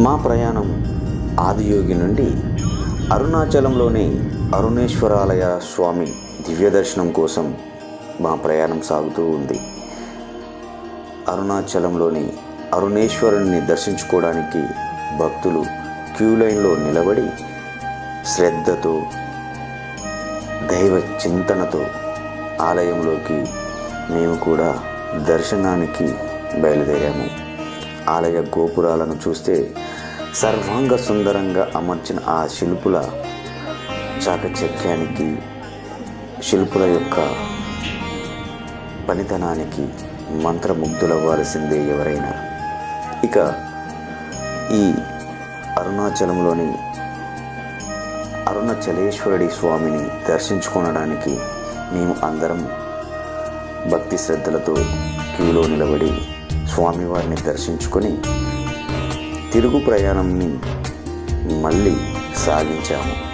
మా ప్రయాణం ఆదియోగి నుండి అరుణాచలంలోని అరుణేశ్వరాలయ స్వామి దివ్య దర్శనం కోసం మా ప్రయాణం సాగుతూ ఉంది. అరుణాచలంలోని అరుణేశ్వరుని దర్శించుకోవడానికి భక్తులు క్యూ లైన్లో నిలబడి శ్రద్ధతో దైవ చింతనతో ఆలయంలోకి మేము కూడా దర్శనానికి బయలుదేరాము. ఆలయ గోపురాలను చూస్తే సర్వాంగ సుందరంగా అమర్చిన ఆ శిల్పుల చాకచక్యానికి శిల్పుల యొక్క పనితనానికి మంత్రముగ్ధులవ్వాల్సిందే ఎవరైనా. ఇక ఈ అరుణాచలంలోని అరుణచలేశ్వరుడి స్వామిని దర్శించుకోవడానికి మేము అందరం భక్తి శ్రద్ధలతో క్యూలో నిలబడి స్వామివారిని దర్శించుకొని తిరుగు ప్రయాణంని మళ్ళీ సాగించాము.